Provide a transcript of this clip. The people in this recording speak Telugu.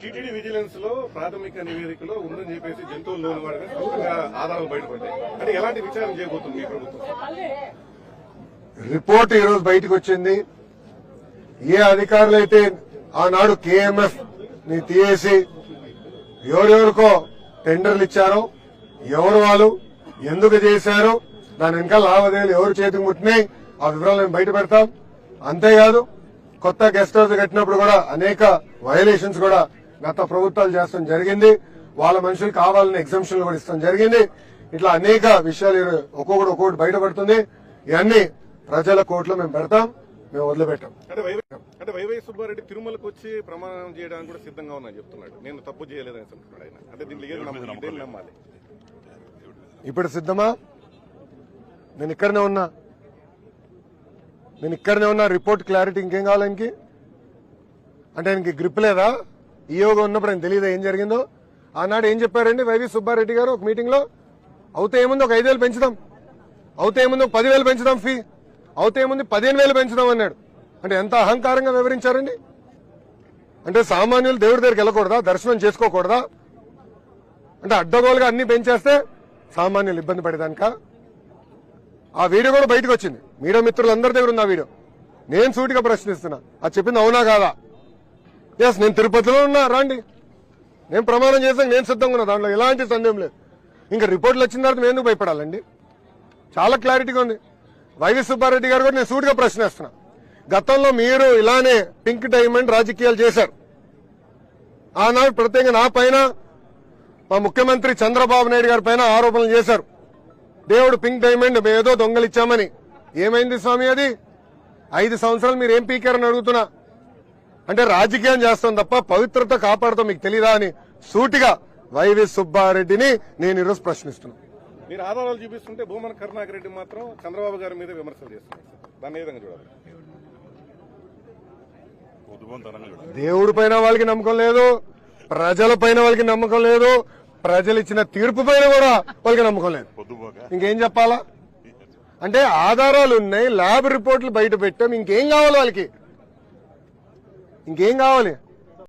టీటీడీ విజిలెన్స్లో ప్రాథమిక నివేదికలో ఉందని చెప్పేసి జంతువులు లోని వాడిగా సొంతంగా ఆధారాలు బయటపడ్డాయి. అంటే ఎలాంటి విచారణ చేయబోతుంది మీ ప్రభుత్వం? రిపోర్ట్ ఈరోజు బయటకు వచ్చింది. ఏ అధికారులు అయితే ఆనాడు కేఎంఎఫ్ని తీయేసి ఎవరెవరికో టెండర్లు ఇచ్చారో ఎవరు వాళ్ళు ఎందుకు చేశారు దాని వెనకాల లావాదేవీలు ఎవరు చేతికి ముట్టినాయి ఆ వివరాలను బయట పెడతాం. అంతేకాదు కొత్త గెస్ట్ హౌస్ కట్టినప్పుడు కూడా అనేక వయలేషన్స్ కూడా గత ప్రభుత్వాలు చేస్తాం జరిగింది. వాళ్ళ మనుషులు కావాలని ఎగ్జామ్షన్లు కూడా ఇస్తాం జరిగింది. ఇట్లా అనేక విషయాలు ఒక్కొక్కటి ఒక్కొక్కటి బయటపడుతుంది. ఇవన్నీ ప్రజల కోర్టులో మేము పెడతాం మేము వదిలిపెట్టాం. అంటే వైవై అంటే వైవై సుబ్బారెడ్డి తిరుమలకు వచ్చి ప్రమాణం చేయడానికి కూడా సిద్ధంగా ఉన్నా చెప్తున్నాడు. నేను తప్పు చేయలేదని చెప్తున్నాడు ఆయన. అంటే నమ్మాలి? ఇప్పుడు సిద్ధమా? నేను ఇక్కడనే ఉన్నా. నేను ఇక్కడనే ఉన్నా. రిపోర్ట్ క్లారిటీ ఇంకేం కావాలి ఆయనకి? అంటే ఆయనకి గ్రిప్ లేదా? ఈ యోగా ఉన్నప్పుడు ఆయన తెలియదా ఏం జరిగిందో? ఆనాడు ఏం చెప్పారండి వైవి సుబ్బారెడ్డి గారు ఒక మీటింగ్లో? అవుతే ఏముంది ఒక ఐదేళ్ళు పెంచుదాం. అవుతే ఏముంది ఒక పదివేలు పెంచుదాం ఫీ అవుతే ఏముంది పదిహేను వేలు పెంచుదాం అన్నాడు. అంటే ఎంత అహంకారంగా వివరించారండి? అంటే సామాన్యులు దేవుడి దగ్గరికి వెళ్ళకూడదా? దర్శనం చేసుకోకూడదా? అంటే అడ్డగోలుగా అన్ని పెంచేస్తే సామాన్యులు ఇబ్బంది పడేదానిక? ఆ వీడియో కూడా బయటకు వచ్చింది. మీడియా మిత్రులందరి దగ్గర ఉంది ఆ వీడియో. నేను సూటిగా ప్రశ్నిస్తున్నా. అది చెప్పింది అవునా కాదా? ఎస్ నేను తిరుపతిలో ఉన్నా రాండి. నేను ప్రమాణం చేసాను నేను సిద్ధంగా ఉన్నా దాంట్లో ఎలాంటి సందేహం లేదు. ఇంకా రిపోర్ట్లు వచ్చిన తర్వాత మేము ఎందుకు భయపడాలండి? చాలా క్లారిటీగా ఉంది. వైవి సుబ్బారెడ్డి గారు కూడా నేను సూటిగా ప్రశ్నిస్తున్నా. గతంలో మీరు ఇలానే పింక్ డైమండ్ రాజకీయాలు చేశారు. ఆనాడు ప్రత్యేకంగా నా పైన మా ముఖ్యమంత్రి చంద్రబాబు నాయుడు గారి పైన ఆరోపణలు చేశారు. దేవుడు పింక్ డైమండ్ ఏదో దొంగలిచ్చామని. ఏమైంది స్వామి అది? ఐదు సంవత్సరాలు మీరు ఏం పీకారని అడుగుతున్నా? అంటే రాజకీయం చేస్తాం తప్ప పవిత్రత కాపాడుతాం మీకు తెలీదా అని సూటిగా వైవి సుబ్బారెడ్డిని నేను ఈరోజు ప్రశ్నిస్తున్నా మీరు ఆధారాలు చూపిస్తుంటే భూమన కరుణాకర్ రెడ్డి మాత్రం చంద్రబాబు గారి మీద విమర్శలు చేస్తున్నారు. సార్. దాన్ని ఏ విధంగా చూడాలి? దేవుడి పైన వాళ్ళకి నమ్మకం లేదు ప్రజల పైన వాళ్ళకి నమ్మకం లేదు ప్రజలు ఇచ్చిన తీర్పు పైన కూడా వాళ్ళకి నమ్మకం లేదు. ఇంకేం చెప్పాలా? అంటే ఆధారాలు ఉన్నాయి ల్యాబ్ రిపోర్ట్లు బయట పెట్టాం ఇంకేం కావాలి వాళ్ళకి? ఇంకేం కావాలి?